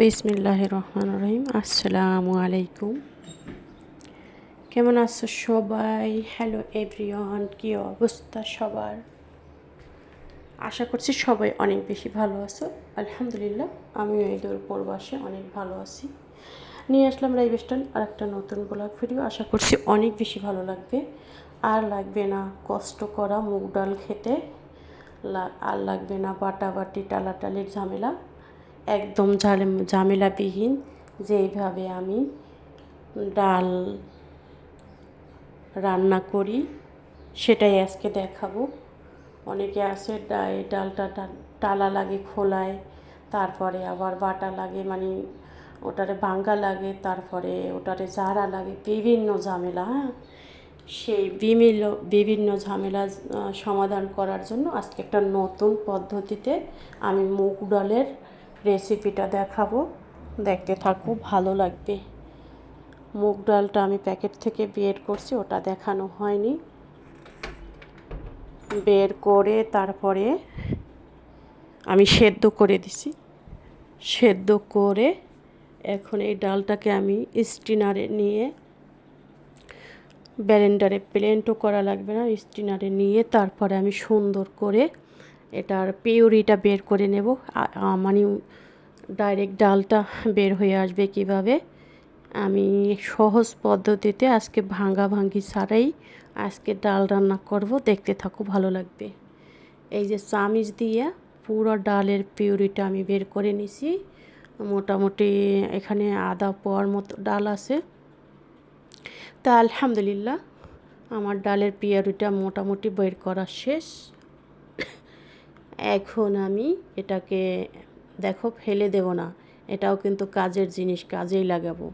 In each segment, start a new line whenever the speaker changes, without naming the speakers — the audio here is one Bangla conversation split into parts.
বিসমিল্লাহ রহমান রহিম। আসসালামু আলাইকুম। কেমন আছো সবাই? হ্যালো এভরিওয়ান কী অবস্থা সবার? আশা করছি সবাই অনেক বেশি ভালো আছো। আলহামদুলিল্লাহ, আমিও এই দূর পরবাসে অনেক ভালো আছি। নিয়ে আসলাম রাইবেস্টান আর একটা নতুন ব্লগ ভিডিও আশা করছি অনেক বেশি ভালো লাগবে। আর লাগবে না কষ্ট করা মুগ ডাল খেতে। আর লাগবে না বাটা বাটাবাটি, টালাটালির ঝামেলা। একদম ঝামেলাবিহীন যেইভাবে আমি ডাল রান্না করি, সেটাই আজকে দেখাবো। অনেকে আছে ডা- এই ডালটা টালা লাগে খোলায়, তারপরে আবার বাটা লাগে মানে ওটারে ভাঙ্গা লাগে, তারপরে ওটারে জারা লাগে, বিভিন্ন ঝামেলা হ্যাঁ? সেই বিভিন্ন বিভিন্ন ঝামেলা সমাধান করার জন্য আজকে একটা নতুন পদ্ধতিতে আমি মুগ ডালের রেসিপিটা দেখাবো। দেখতে থাকো, ভালো লাগবে। মুগ ডালটা আমি প্যাকেট থেকে বের করছি, ওটা দেখানো হয়নি। বের করে তারপরে আমি সেদ্ধ করে দিছি। সেদ্ধ করে এখন এই ডালটাকে আমি স্টিনারে নিয়ে ব্যালেন্ডারে প্লেন্টও করা লাগবে না, স্টিনারে নিয়ে তারপরে আমি সুন্দর করে এটার পিউরিটা বের করে নেব। মানে ডাইরেক্ট ডালটা বের হয়ে আসবে কীভাবে? আমি সহজ পদ্ধতিতে আজকে ভাঙ্গা ভাঙ্গি ছাড়াই আজকে ডাল রান্না করব। দেখতে থাকো, ভালো লাগবে। এই যে চামিচ দিয়ে পুরো ডালের পিউরিটা আমি বের করে নিছি। মোটামুটি এখানে আধা পোয়ার মতো ডাল আছে। তা আলহামদুলিল্লাহ, আমার ডালের পিয়ারিটা মোটামুটি বের করা শেষ। এখন আমি এটাকে, দেখো, ফেলে দেব না। এটাও কিন্তু কাজের জিনিস, কাজেই লাগাবো।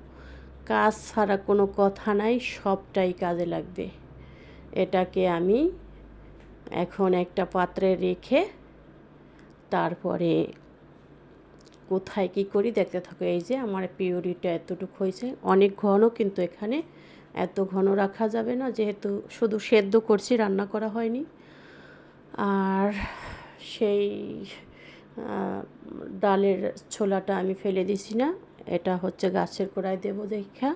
কাজ ছাড়া কোনো কথা নাই, সবটাই কাজে লাগবে। এটাকে আমি এখন একটা পাত্রে রেখে তারপরে কোথায় কি করি দেখতে থাকো। এই যে আমার পিউরিটা এতটুকু হয়েছে। অনেক ঘন কিন্তু এখানে, এত ঘন রাখা যাবে না, যেহেতু শুধু সেদ্ধ করছি, রান্না করা হয়নি। আর সেই ডালের ছোলাটা আমি ফেলে দিছি না। এটা হচ্ছে গাছের গোড়ায় দেবো দেখা।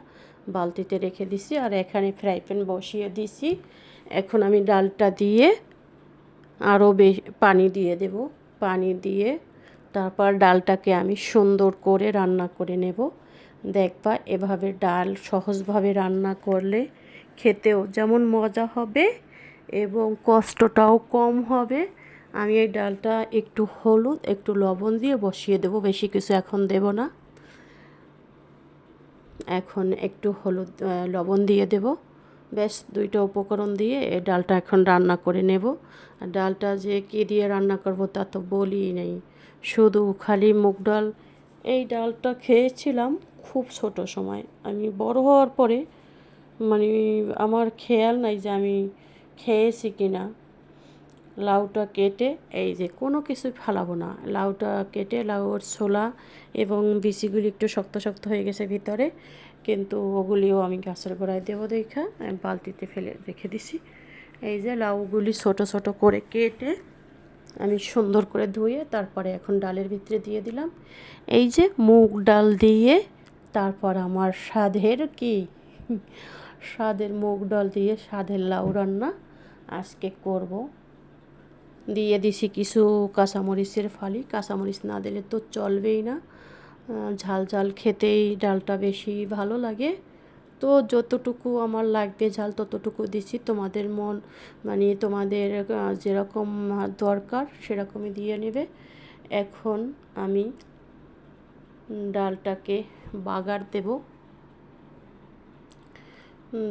বালতিতে রেখে দিছি আর এখানে ফ্রাই প্যান বসিয়ে দিছি। এখন আমি ডালটা দিয়ে আরও বেশি পানি দিয়ে দেব। পানি দিয়ে তারপর ডালটাকে আমি সুন্দর করে রান্না করে নেব। দেখবা এভাবে ডাল সহজভাবে রান্না করলে খেতেও যেমন মজা হবে এবং কষ্টটাও কম হবে। আমি এই ডালটা একটু হলুদ, একটু লবণ দিয়ে বসিয়ে দেব, বেশি কিছু এখন দেব না। এখন একটু হলুদ লবণ দিয়ে দেব। বেশ, দুইটা উপকরণ দিয়ে এই ডালটা এখন রান্না করে নেব। আর ডালটা যে কী দিয়ে রান্না করব তা তো বলি নেই। শুধু খালি মুগ ডাল। এই ডালটা খেয়েছিলাম খুব ছোট সময়। আমি বড় হওয়ার পরে মানে আমার খেয়াল নাই যে আমি খেয়েছি কি না লাউটা কেটে, এই যে কোনো কিছু ফালাবো না। লাউটা কেটে, লাউর ছোলা এবং বিচিগুলি একটু শক্ত শক্ত হয়ে গেছে ভিতরে, কিন্তু ওগুলিও আমি গাছের গোড়ায় দেবো দেখা। বালতিতে ফেলে রেখে দিছি। এই যে লাউগুলি ছোট ছোট করে কেটে আমি সুন্দর করে ধুয়ে তারপরে এখন ডালের ভিতরে দিয়ে দিলাম। এই যে মুগ ডাল দিয়ে, তারপর আমার স্বাদের কি? স্বাদের মুগ ডাল দিয়ে স্বাদের লাউ রান্না আজকে করব। দিয়ে দিছি কিছু কাঁচামরিচের ফালি। কাঁচামরিচ না দিলে তো চলবেই না। ঝাল ঝাল খেতেই ডালটা বেশি ভালো লাগে। তো যতটুকু আমার লাগবে ঝাল ততটুকু দিছি। তোমাদের মন মানে তোমাদের যেরকম দরকার সেরকমই দিয়ে নেবে। এখন আমি ডালটাকে বাগার দেব।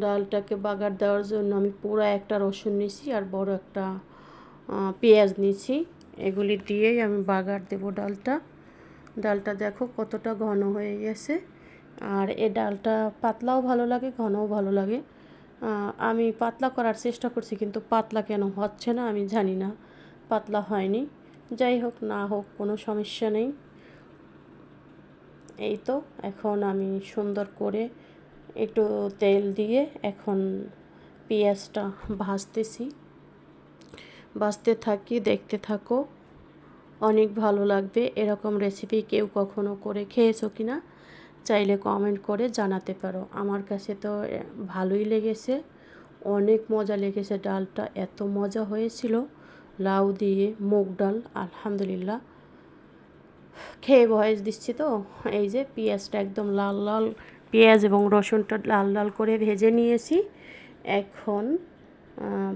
ডালটাকে বাগার দেওয়ার জন্য আমি পুরো একটা রসুন নিছি আর বড় একটা পেঁয়াজ নিছি এগুলি দিয়েই আমি বাগার দেব ডালটা। ডালটা দেখো কতটা ঘন হয়ে গেছে। আর এ ডালটা পাতলাও ভালো লাগে, ঘনও ভালো লাগে। আমি পাতলা করার চেষ্টা করছি, কিন্তু পাতলা কেন? হচ্ছে না, আমি জানি না। পাতলা হয়নি। যাই হোক, না হোক, কোনো সমস্যা নেই। এই তো, এখন আমি সুন্দর করে একটু তেল দিয়ে এখন পেঁয়াজটা ভাজতেছি। ভাজতে থাকি, দেখতে থাকো। অনেক ভালো লাগবে এরকম রেসিপি কেউ কখনো করে খেয়েছো কি না? চাইলে কমেন্ট করে জানাতে পারো। আমার কাছে তো ভালোই লেগেছে। অনেক মজা লেগেছে ডালটা। এত মজা হয়েছিল। লাউ দিয়ে মুগ ডাল, আলহামদুলিল্লাহ। খেয়ে ভয়েস দিচ্ছি তো? এই যে পেঁয়াজটা একদম লাল লাল পেঁয়াজ এবং রসুনটা লাল লাল করে ভেজে নিয়েছি। এখন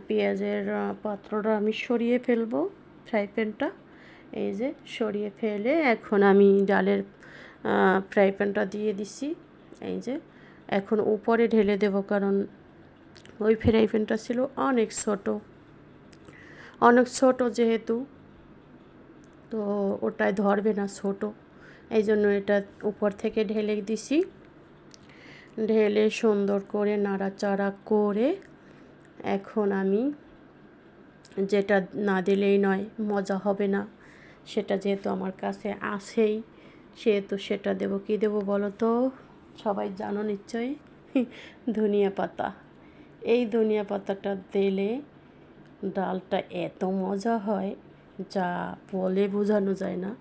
পেঁয়াজের পাত্রটা আমি সরিয়ে ফেলব, ফ্রাই প্যানটা। এই যে সরিয়ে ফেলে এখন আমি ডালের ফ্রাই প্যানটা দিয়ে দিছি। এই যে এখন উপরে ঢেলে দেব কারণ ওই ফ্রাই প্যানটা ছিল অনেক ছোট। অনেক ছোট যেহেতু, তো ওটায় ধরবে না ছোট। এই জন্য এটা উপর থেকে ঢেলে দিছি। ঢেলে সুন্দর করে নাড়াচাড়া করে এখন আমি যেটা না দিলেই নয়, মজা হবে না। সেটা যেহেতু আমার কাছে আছেই, সেহেতু সেটা দেব কি দেব বলো তো? সবাই জানো নিশ্চয়ই? ধনিয়া পাতা। এই ধনিয়া পাতাটা দিলে ডালটা এত মজা হয় যা বলে বোঝানো যায় না।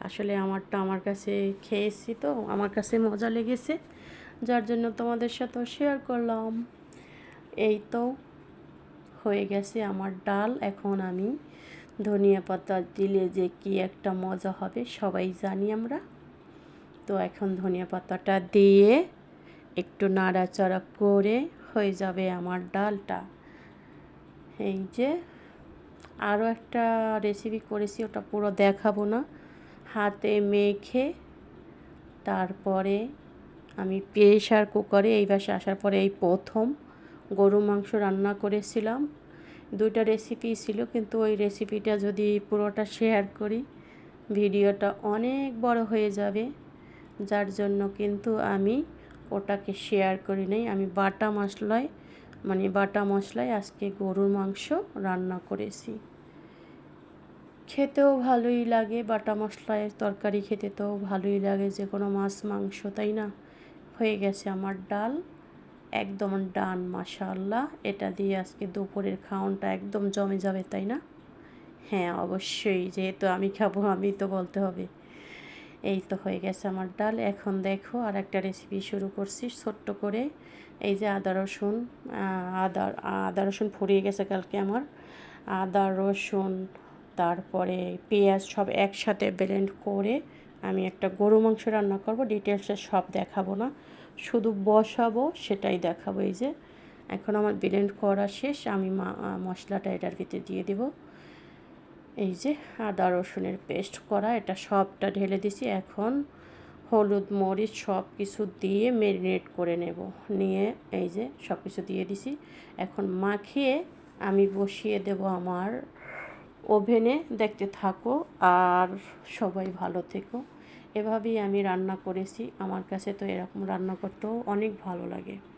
আসলে আমারটা আমার কাছে খেয়েছি তো, আমার কাছে মজা লেগেছে। যার জন্য তোমাদের সাথেও শেয়ার করলাম। এই তো হয়ে গেছে আমার ডাল। এখন আমি ধনিয়া পাতা দিলে যে কি একটা মজা হবে, সবাই জানি আমরা। তো এখন ধনিয়া পাতাটা দিয়ে একটু নাড়াচাড়া করে হয়ে যাবে আমার ডালটা। এই যে আরও একটা রেসিপি করেছি, ওটা পুরো দেখাবো না। হাতে মেখে তারপরে আমি প্রেশার কুকারে এই আসার পরে এই প্রথম গরু মাংস রান্না করেছিলাম। দুইটা রেসিপি ছিল, কিন্তু ওই রেসিপিটা যদি পুরোটা শেয়ার করি, ভিডিওটা অনেক বড় হয়ে যাবে। যার জন্য কিন্তু আমি ওটাকে শেয়ার করি নাই। আমি বাটা মশলায় মানে বাটা মশলায় আজকে গরুর মাংস রান্না করেছি। খেতেও ভালোই লাগে, বাটা মশলায় তরকারি খেতে তো ভালোই লাগে যে কোনো মাছ মাংস, তাই না? হয়ে গেছে আমার ডাল। একদম ডান মাশাল্লাহ এটা দিয়ে আজকে দুপুরের খাওয়ানটা একদম জমে যাবে, তাই না? হ্যাঁ অবশ্যই, যেহেতু আমি খাব আমি তো বলতে হবে। এই তো হয়ে গেছে আমার ডাল। এখন দেখো আর একটা রেসিপি শুরু করছি ছোট্ট করে। এই যে আদা, রসুন আদা আদা, রসুন ফুরিয়ে গেছে কালকে আমার। আদা, রসুন, তারপরে পেঁয়াজ সব একসাথে ব্লেন্ড করে আমি একটা গরু মাংস রান্না করব ডিটেলসে সব দেখাবো না। শুধু বসাবো, সেটাই দেখাবো। এই যে, এখন আমার ব্লেন্ড করা শেষ, আমি মশলাটা এটার ভিতরে দিয়ে দেবো। এই যে, আদা, রসুনের পেস্ট করা, এটা সবটা ঢেলে দিছি। এখন হলুদ, মরিচ সব কিছু দিয়ে ম্যারিনেট করে নেব। নিয়ে এই যে সব কিছু দিয়ে দিছি। এখন মাখিয়ে আমি বসিয়ে দেব আমার ওভেনে দেখতে থাকো আর সবাই ভালো থেকো। এভাবেই আমি রান্না করেছি। আমার কাছে তো এরকম রান্না করতেও অনেক ভালো লাগে।